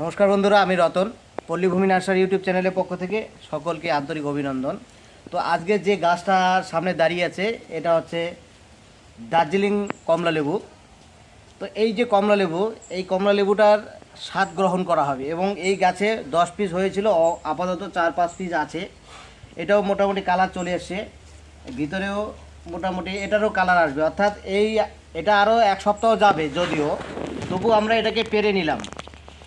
নমস্কার বন্ধুরা, আমি রতন। পল্লীভূমি নার্সারি ইউটিউব চ্যানেলের পক্ষ থেকে সকলকে আন্তরিক অভিনন্দন। তো আজকে যে গাছটা সামনে দাঁড়িয়ে আছে, এটা হচ্ছে দার্জিলিং কমলা লেবু। তো এই যে কমলা লেবু, এই কমলা লেবুটার স্বাদ গ্রহণ করা হবে এবং এই গাছে দশ পিস হয়েছিল আপাতত চার, পাঁচ পিস আছে। এটাও মোটামুটি কালার চলে এসছে। ভিতরেও মোটামুটি এটারও কালার আসবে। অর্থাৎ এই, এটা আরও এক সপ্তাহ যাবে যদিও, তবু আমরা এটাকে পেরে নিলাম।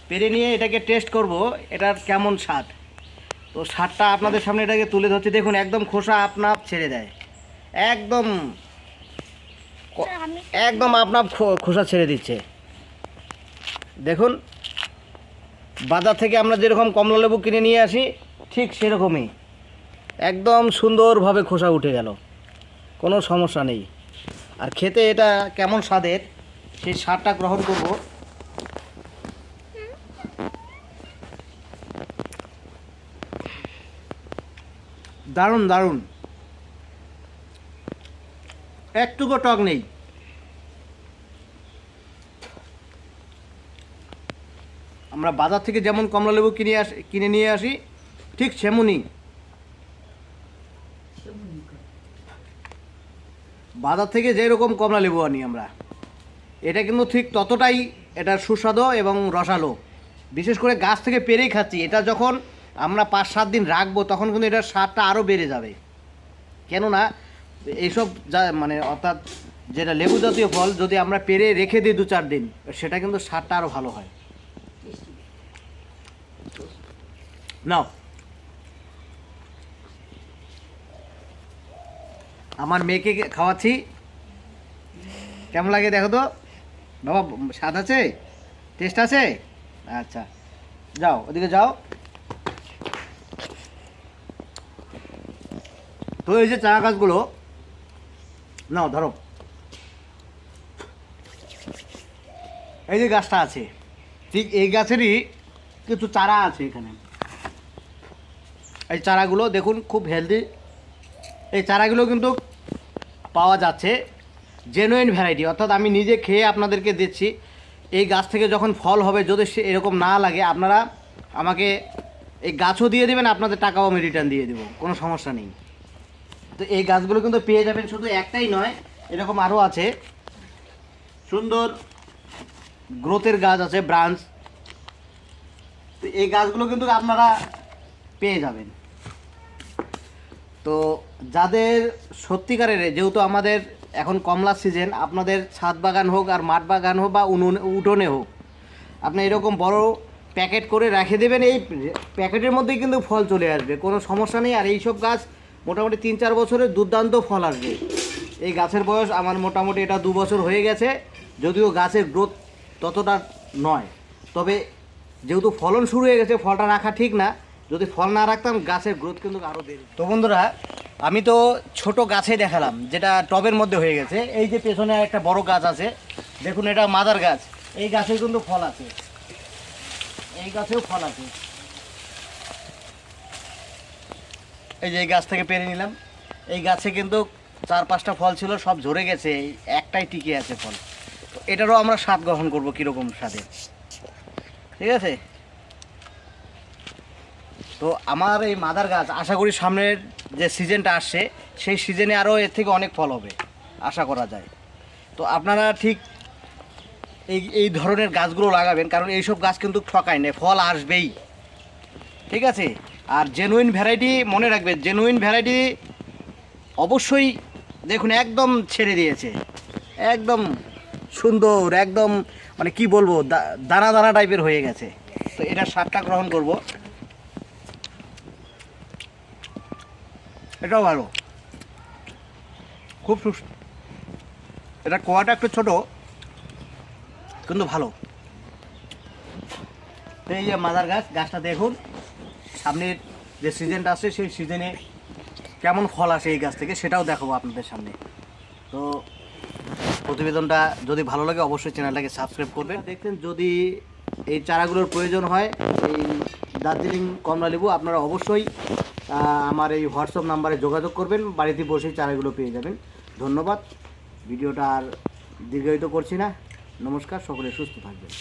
পেরে নিয়ে এটাকে টেস্ট করব, এটার কেমন স্বাদ। তো স্বাদটা আপনাদের সামনে এটাকে তুলে ধরছি। দেখুন, একদম খোসা আপনার ছেড়ে দেয়। একদম একদম আপনার খোসা ছেড়ে দিচ্ছে। দেখুন, বাজার থেকে আমরা যেরকম কমলা লেবু কিনে নিয়ে আসি, ঠিক সেরকমই। একদম সুন্দরভাবে খোসা উঠে গেল। কোনো সমস্যা নেই। আর খেতে এটা কেমন স্বাদের, সেই স্বাদটা গ্রহণ করব। দারুণ দারুণ। একটুকু টক নেই। আমরা বাজার থেকে যেমন কমলা লেবু কিনে আসি, কিনে নিয়ে আসি, ঠিক সেমনই বাজার থেকে যেরকম কমলা লেবু আনি আমরা, এটা কিন্তু ঠিক ততটাই এটা সুস্বাদু এবং রসালো। বিশেষ করে গাছ থেকে পেরেই খাচ্ছি, এটা যখন আমরা পাঁচ সাত দিন রাখব, তখন কিন্তু এটার স্বাদটা আরও বেড়ে যাবে। কেননা, এইসব যা মানে অর্থাৎ যেটা লেবু জাতীয় ফল, যদি আমরা পেরে রেখে দিই দু চার দিন, সেটা কিন্তু স্বাদটা আরও ভালো হয়। নাও। আমার মেয়েকে খাওয়াচ্ছি। কেমন লাগে দেখো তো? বাবা, স্বাদ আছে? টেস্ট আছে? আচ্ছা। যাও, ওদিকে যাও। তো এই যে চারা গাছগুলো, নাও, ধরো। এই যে গাছটা আছে, ঠিক এই গাছেরই কিছু চারা আছে এখানে। এই চারাগুলো দেখুন, খুব হেলদি এই চারাগুলো কিন্তু পাওয়া যাচ্ছে জেনুইন ভ্যারাইটি অর্থাৎ আমি নিজে খেয়ে আপনাদেরকে দিচ্ছি। এই গাছ থেকে যখন ফল হবে, যদি সে এরকম না লাগে, আপনারা আমাকে এই গাছও দিয়ে দেবেন, আপনাদের টাকাও আমি রিটার্ন দিয়ে দেবো, কোনো সমস্যা নেই। তো এই গাছগুলো কিন্তু পেয়ে যাবেন শুধু একটাই নয়, এরকম আরও আছে। সুন্দর গ্রোথের গাছ আছে, ব্রাঞ্চ। তো এই গাছগুলো কিন্তু আপনারা পেয়ে যাবেন। তো যাদের সত্যিকারের, যেহেতু আমাদের এখন কমলা সিজন আপনাদের ছাদ বাগান হোক আর মাঠ বাগান হোক বা উনুনে, উঠোনে হোক, আপনি এরকম বড় প্যাকেট করে রেখে দেবেন, এই প্যাকেটের মধ্যেই কিন্তু ফল চলে আসবে। কোনো সমস্যা নেই। আর এইসব গাছ মোটামুটি তিন চার বছরের দুর্দান্ত ফল আসবে। এই গাছের বয়স আমার মোটামুটি এটা দু বছর হয়ে গেছে, যদিও গাছের গ্রোথ ততটা নয়। তবে যেহেতু ফলন শুরু হয়ে গেছে, ফলটা রাখা ঠিক না, যদি ফল না রাখতাম গাছের গ্রোথ কিন্তু আরও বেড়ে তো বন্ধুরা, আমি তো ছোট গাছে দেখালাম, যেটা টবের মধ্যে হয়ে গেছে। এই যে পেছনে একটা বড় গাছ আছে, দেখুন এটা মাদার গাছ। এই গাছে কিন্তু ফল আছে। এই গাছেও ফল আছে। এই যে এই গাছ থেকে পেরে নিলাম। এই গাছে কিন্তু চার পাঁচটা ফল ছিল, সব ঝরে গেছে, এই একটাই টিকে আছে ফল। তো এটারও আমরা স্বাদ গ্রহণ করব কীরকম স্বাদে ঠিক আছে? তো আমার এই মাদার গাছ, আশা করি সামনের যে সিজনটা আসছে, সেই সিজনে আরও এর থেকে অনেক ফল হবে, আশা করা যায়। তো আপনারা ঠিক এই এই ধরনের গাছগুলো লাগাবেন, কারণ এইসব গাছ কিন্তু ঠকায় না, ফল আসবেই। ঠিক আছে? আর জেনুইন ভ্যারাইটি মনে রাখবেন জেনুইন ভ্যারাইটি অবশ্যই দেখুন একদম ছেড়ে দিয়েছে। একদম সুন্দর, একদম মানে কি বলব দানা দানা টাইপের হয়ে গেছে। তো এটার স্বাদটা গ্রহণ করব। এটাও ভালো। খুব এটা কোয়াটা একটু ছোট, কিন্তু ভালো। এই যে মাদার গাছ, গাছটা দেখুন। সামনের যে সিজনটা আসছে সেই সিজনে কেমন ফল আসে এই গাছ থেকে সেটাও দেখাবো আপনাদের সামনে। তো প্রতিবেদনটা যদি ভালো লাগে, অবশ্যই চ্যানেলটাকে সাবস্ক্রাইব করবেন। দেখতেন যদি এই চারাগুলোর প্রয়োজন হয়, এই দার্জিলিং কমলা লেবু, আপনারা অবশ্যই আমার এই হোয়াটসঅ্যাপ নাম্বারে যোগাযোগ করবেন, বাড়িতে বসেই চারাগুলো পেয়ে যাবেন। ধন্যবাদ। ভিডিওটা আর দীর্ঘায়িত করছি না। নমস্কার, সকলে সুস্থ থাকবেন।